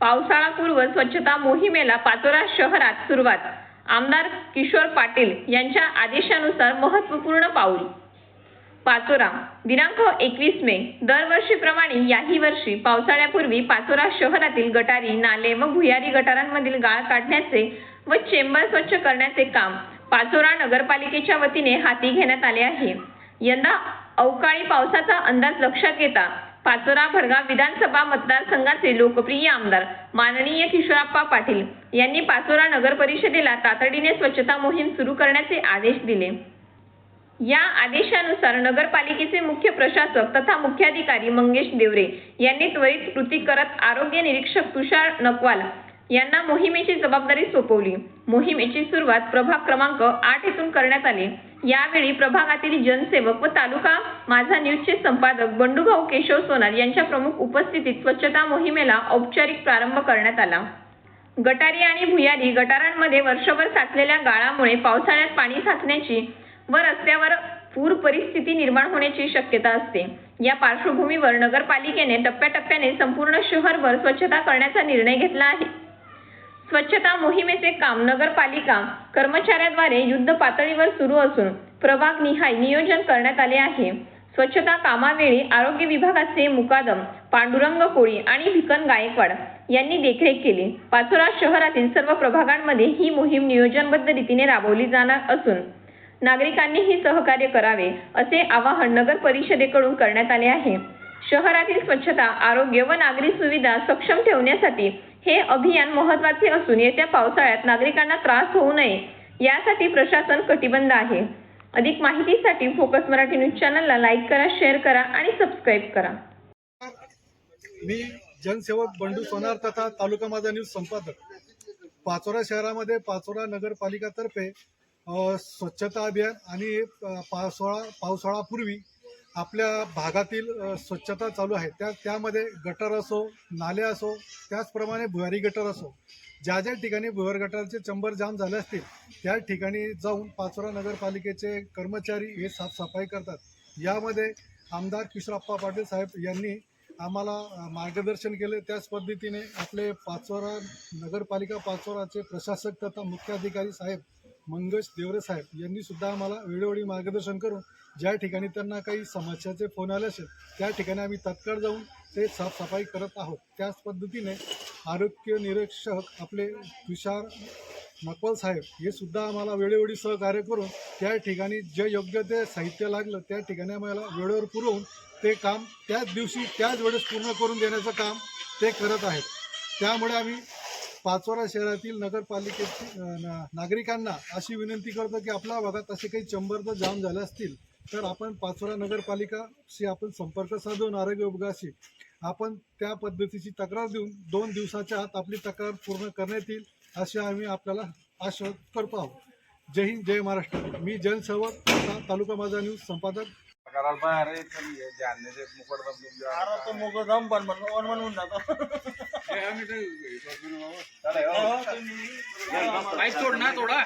पावसाळापूर्व स्वच्छता मोहिमेला पाचोरा शहरात सुरुवात. आमदार किशोर पाटील यांच्या आदेशानुसार महत्त्वपूर्ण पाऊल. पाचोरा दिनांक एकवीस मे दरवर्षीप्रमाणे याही वर्षी पावसाळ्यापूर्वी पाचोरा शहरातील गटारी नाले व भुयारी गटारांमधील गाळ काढण्याचे व चेंबर स्वच्छ करण्याचे काम पाचोरा नगरपालिकेच्या वतीने हाती घेण्यात आले आहे. यंदा अवकाळी पावसाचा अंदाज लक्षात घेता पाचोरा भडगाव विधानसभा मतदारसंघाचे लोकप्रिय आमदार माननीय किशोरप्पा पाटील यांनी पाचोरा नगर परिषदेला तातडीने स्वच्छता मोहीम सुरू करण्याचे आदेश दिले. या आदेशानुसार नगरपालिकेचे मुख्य प्रशासक तथा मुख्याधिकारी मंगेश देवरे यांनी त्वरित कृती करत आरोग्य निरीक्षक तुषार नकवाल यांना मोहिमेची जबाबदारी सोपवली. मोहिमेची सुरुवात प्रभाग क्रमांक आठ येथून करण्यात आली. यावेळी प्रभागातील जनसेवक व तालुका माझा न्यूजचे संपादक बंडूभाऊ केशव सोनार यांच्या प्रमुख उपस्थितीत स्वच्छता मोहिमेला औपचारिक प्रारंभ करण्यात आला. गटारी आणि भुयारी गटारांमध्ये वर्षभर साचलेल्या गाळामुळे पावसाळ्यात पाणी साचण्याची व रस्त्यावर पूर परिस्थिती निर्माण होण्याची शक्यता असते. या पार्श्वभूमीवर नगरपालिकेने टप्प्याटप्प्याने संपूर्ण शहरभर स्वच्छता करण्याचा निर्णय घेतला आहे. स्वच्छता मोहिमेचे काम नगरपालिका कर्मचाऱ्याद्वारे युद्ध पातळीवर सुरू असून प्रभाग निहाय नियोजन करण्यात आले आहे. स्वच्छता कामावेळी आरोग्य विभागाचे मुकादम पांडुरंग कोळी आणि भिकन गायकवाड यांनी देखरेख केली. पाचोरा शहरातील सर्व प्रभागांमध्ये ही मोहीम नियोजनबद्ध रीतीने राबवली जाणार असून नागरिकांनीही सहकार्य करावे असे आवाहन नगर परिषदेकडून करण्यात आले आहे. शहरातील स्वच्छता आरोग्य व नागरी सुविधा सक्षम ठेवण्यासाठी हे अभियान महत्त्वाचे असून येत्या पावसाळ्यात नागरिकांना त्रास होऊ नये यासाठी प्रशासन कटिबद्ध आहे. अधिक माहितीसाठी फोकस मराठी न्यूज चॅनलला लाईक करा शेअर करा आणि सबस्क्राईब करा. मी जनसेवक बंडू सोनार तथा तालुका माझा न्यूज संपादक. पाचोरा शहरामध्ये पाचोरा नगरपालिकातर्फे स्वच्छता अभियान आणि पावसाळा पावसाळापूर्वी आपल्या भागातील स्वच्छता चालू आहे. त्या त्यामध्ये गटर असो नाले असो त्याचप्रमाणे भुयारी गटर असो ज्या ज्या ठिकाणी भुयार गटारचे चंबर जाम झाले असतील त्या ठिकाणी जाऊन पाचोरा नगरपालिकेचे कर्मचारी हे साफसफाई करतात. यामध्ये आमदार किशोरप्पा पाटील साहेब यांनी आम्हाला मार्गदर्शन केले. त्याच पद्धतीने आपले पाचोरा नगरपालिका पाचोराचे प्रशासक तथा मुख्याधिकारी साहेब मंगेश देवरे साहेब यांनी सुद्धा आम्हाला वेळोवेळी मार्गदर्शन करून ज्या ठिकाणी त्यांना काही समस्याचे फोन आले असेल त्या ठिकाणी आम्ही तत्काळ जाऊन ते साफसफाई करत आहोत. त्याच पद्धतीने आरोग्य निरीक्षक आपले तुषार मकवाल साहेब हे सुद्धा आम्हाला वेळोवेळी सहकार्य करून त्या ठिकाणी जे योग्य ते साहित्य लागलं त्या ठिकाणी आम्हाला वेळेवर पुरवून ते काम त्याच दिवशी त्याच वेळेस पूर्ण करून देण्याचं काम ते करत आहेत. त्यामुळे आम्ही पाचोरा शहरातील नगरपालिकेची ना- नागरिकांना अशी विनंती करतो की आपल्या भागात असे काही चंबर तर जाम झाले असतील तर आपण पाचोरा नगरपालिकाशी आपण संपर्क साधून आरोग्य विभागाशी आपण त्या पद्धतीची तक्रार देऊन दोन दिवसाच्या आत आपली तक्रार पूर्ण करण्यात येईल असे आम्ही आपल्याला आश्वास करतो आहोत. जय हिंद जय महाराष्ट्र. मी जनसेवक तालुका माझा न्यूज संपादक. हे हो. थोडा.